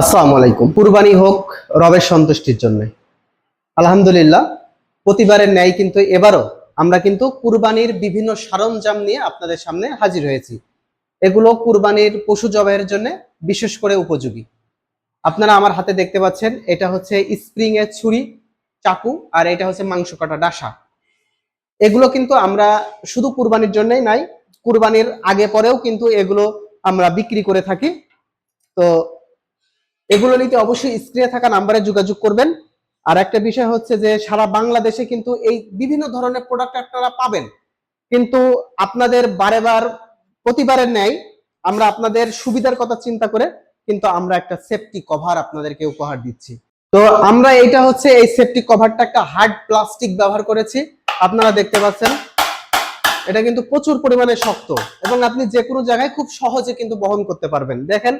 আসসালামু আলাইকুম কুরবানি হোক, রবের সন্তুষ্টির জন্য। আলহামদুলিল্লাহ, প্রতিবারের ন্যায় কিন্তু এবারও আমরা কিন্তু কুরবানির বিভিন্ন সরঞ্জাম নিয়ে আপনাদের সামনে হাজির হয়েছি। এগুলো কুরবানির পশু জবাইয়ের জন্য বিশেষ করে উপযোগী। আপনারা আমার হাতে দেখতে পাচ্ছেন, এটা হচ্ছে স্প্রিং এর ছুরি, চাকু, আর এটা হচ্ছে মাংস কাটা ডাসা। এগুলো কিন্তু আমরা শুধু কুরবানির জন্যই নাই, কুরবানির আগে পরেও কিন্তু এগুলো আমরা বিক্রি করে থাকি। তো এগুলো নিতে অবশ্যই স্ক্রিনে থাকা নাম্বারে যোগাযোগ করবেন। আর একটা বিষয় হচ্ছে যে, সারা বাংলাদেশে কিন্তু এই বিভিন্ন ধরনের প্রোডাক্ট আপনারা পাবেন। কিন্তু আপনাদের বারে বার প্রতিবারের ন্যায় আমরা আপনাদের সুবিধার কথা চিন্তা করে কিন্তু আমরা একটা সেফটি কভার আপনাদেরকে উপহার দিচ্ছি। তো আমরা এইটা হচ্ছে এই সেফটি কভারটা একটা হার্ড প্লাস্টিক ব্যবহার করেছি। আপনারা দেখতে পাচ্ছেন, এটা কিন্তু প্রচুর পরিমাণে শক্ত এবং আপনি যে কোনো জায়গায় খুব সহজে কিন্তু বহন করতে পারবেন। দেখেন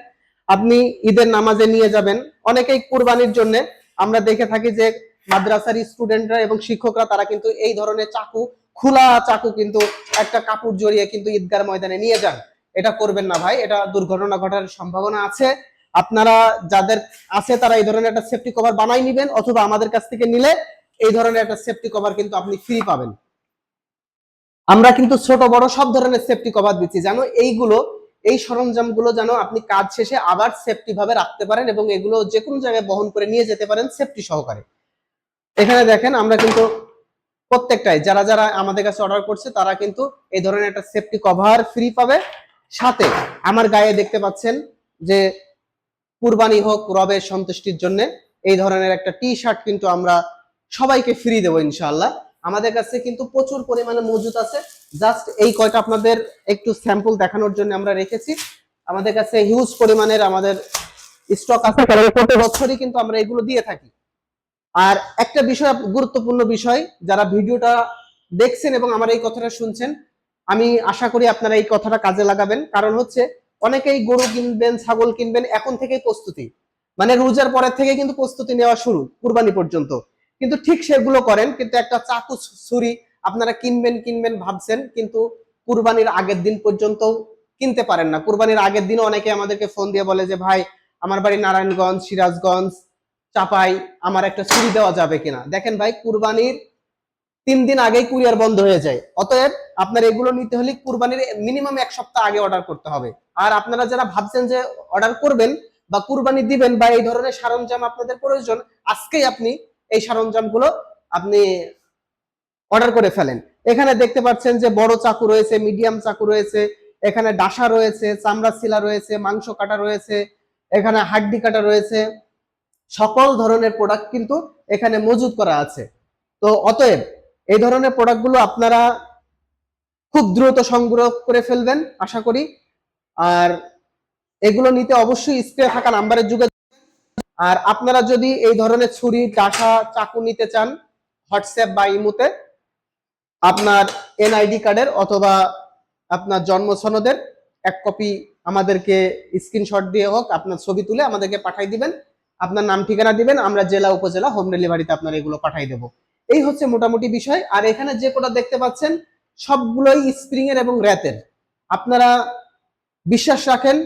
আপনি ঈদের নামাজে নিয়ে যাবেন। অনেকেই কুরবানির জন্য আমরা দেখে থাকি যে মাদ্রাসার স্টুডেন্টরা এবং শিক্ষকরা তারা কিন্তু এই ধরনের চাকু, খোলা চাকু কিন্তু একটা কাপড় জড়িয়ে কিন্তু ঈদগার ময়দানে নিয়ে যান। এটা করবেন না ভাই, এটা দুর্ঘটনা ঘটার সম্ভাবনা আছে। আপনারা যাদের আছে তারা এই ধরনের একটা সেফটি কভার বানাই নিবেন অথবা আমাদের কাছ থেকে নিলে এই ধরনের একটা সেফটি কভার কিন্তু আপনি ফ্রি পাবেন। আমরা কিন্তু ছোট, বড় সব ধরনের সেফটি কভার দিচ্ছি। জানো এইগুলো এই সরঞ্জামগুলো যেন আপনি কাজ শেষে আবার সেফটি ভাবে রাখতে পারেন এবং এগুলো যে কোনো জায়গায় বহন করে নিয়ে যেতে পারেন সেফটি সহকারে। এখানে দেখেন, আমরা কিন্তু প্রত্যেকটাই, যারা যারা আমাদের কাছে অর্ডার করছে, তারা কিন্তু এই ধরনের একটা সেফটি কভার ফ্রি পাবে। সাথে আমার গায়ে দেখতে পাচ্ছেন যে কুরবানি হোক, রবের সন্তুষ্টির জন্য এই ধরনের একটা টি শার্ট কিন্তু আমরা সবাইকে ফ্রি দেবো ইনশাআল্লাহ। আমাদের কাছে কিন্তু প্রচুর পরিমাণে মজুদ আছে। জাস্ট এই কয়টা আপনাদের একটু স্যাম্পল দেখানোর জন্য আমরা রেখেছি। আমাদের কাছে হিউজ পরিমাণের আমাদের স্টক আছে। কারণ প্রতি বছরই কিন্তু আমরা এগুলো দিয়ে থাকি। আর একটা বিষয় গুরুত্বপূর্ণ বিষয় যারা ভিডিওটা দেখছেন এবং আমার এই কথাটা শুনছেন আমি আশা করি আপনারা এই কথাটা কাজে লাগাবেন। কারণ হচ্ছে অনেকেই গরু কিনবেন ছাগল কিনবেন এখন থেকেই প্রস্তুতি। মানে রোজার পরের থেকে কিন্তু প্রস্তুতি নেওয়া শুরু কুরবানি পর্যন্ত। কিন্তু ঠিক সেগুলো করেন, কিন্তু একটা চাকু ছুরি আপনারা কিনবেন কিনবেন ভাবছেন, কিন্তু কুরবানির আগের দিন পর্যন্ত কিনতে পারেন না। কুরবানির আগের দিনও অনেকে আমাদেরকে ফোন দিয়ে বলে যে, ভাই, আমার বাড়ি নারায়ণগঞ্জ, সিরাজগঞ্জ, চাপাই, আমার একটা ছুরি দেওয়া যাবে কিনা? দেখেন ভাই, কুরবানির তিন দিন আগেই কুরিয়ার বন্ধ হয়ে যায়। অতএব আপনার এগুলো নিতে হলে কুরবানির মিনিমাম এক সপ্তাহ আগে অর্ডার করতে হবে। আর আপনারা যারা ভাবছেন যে অর্ডার করবেন বা কুরবানি দিবেন বা এই ধরনের সরঞ্জাম আপনাদের প্রয়োজন, আজকেই আপনি এই সরঞ্জামগুলো আপনি অর্ডার করে ফেলেন। এখানে দেখতে পাচ্ছেন যে বড় চাকু রয়েছে মিডিয়াম চাকু রয়েছে, এখানে ডাসা রয়েছে, চামড়া শিলা রয়েছে, মাংস কাটা রয়েছে, এখানে হাড্ডি কাটা রয়েছে, সকল ধরনের প্রোডাক্ট কিন্তু এখানে মজুদ করা আছে। তো অতএব এই ধরনের প্রোডাক্টগুলো আপনারা খুব দ্রুত সংগ্রহ করে ফেলবেন, আশা করি। আর এগুলো নিতে অবশ্যই স্ক্রিনে থাকা নাম্বারে যোগাযোগ আর আপনারা যদি এই ধরনের ছুরি, ডাসা, চাকু নিতে চান, হোয়াটসঅ্যাপ বা ইমুতে, আপনার এনআইডি কার্ডের অথবা আপনার জন্ম সনদের এক কপি আমাদেরকে স্ক্রিনশট দিয়ে হোক, আপনার ছবি তুলে আমাদেরকে পাঠাই দিবেন। আপনার নাম, ঠিকানা দিবেন, আমরা জেলা, উপজেলা হোম ডেলিভারিতে আপনার এগুলো পাঠাই দেব। এই হচ্ছে মোটামুটি বিষয়। আর এখানে যে কোটা দেখতে পাচ্ছেন, সবগুলোই স্প্রিং এর এবং র্যাতের আপনারা বিশ্বাস রাখেন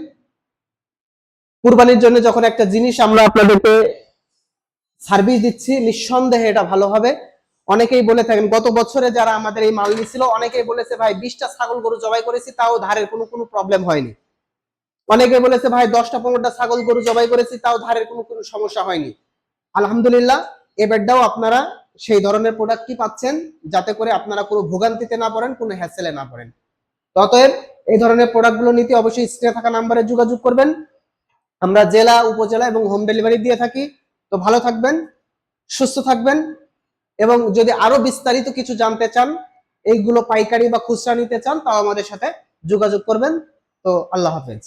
কুরবানির জন্য যখন একটা জিনিস আমরা আপনাদেরকে সার্ভিস দিচ্ছি, নিঃসন্দেহে এটা ভালো হবে। অনেকেই বলে থাকেন, গত বছরে যারা আমাদের এই মাল নিছিল, অনেকেই বলেছে, ভাই, বিশটা ছাগল গরু জবাই করেছি, তাও ধারের কোনো কোনো প্রবলেম হয়নি। অনেকে বলেছে, ভাই, দশটা পনেরোটা ছাগল গরু জবাই করেছি, তাও ধারের কোনো কোনো সমস্যা হয়নি। আলহামদুলিল্লাহ এবারটাও আপনারা সেই ধরনের প্রোডাক্টই পাচ্ছেন, যাতে করে আপনারা কোনো ভোগান্তিতে না পড়েন, কোনো হ্যাসেলে না পড়েন। অতএব, এই ধরনের প্রোডাক্টগুলো নিতে অবশ্যই স্ক্রিনে থাকা নাম্বারে যোগাযোগ করবেন। আমরা জেলা, উপজেলা এবং হোম ডেলিভারি দিয়ে থাকি। তো ভালো থাকবেন, সুস্থ থাকবেন এবং যদি আরও বিস্তারিত কিছু জানতে চান, এইগুলো পাইকারি বা খুচরা নিতে চান, তাও আমাদের সাথে যোগাযোগ করবেন। তো আল্লাহ হাফেজ।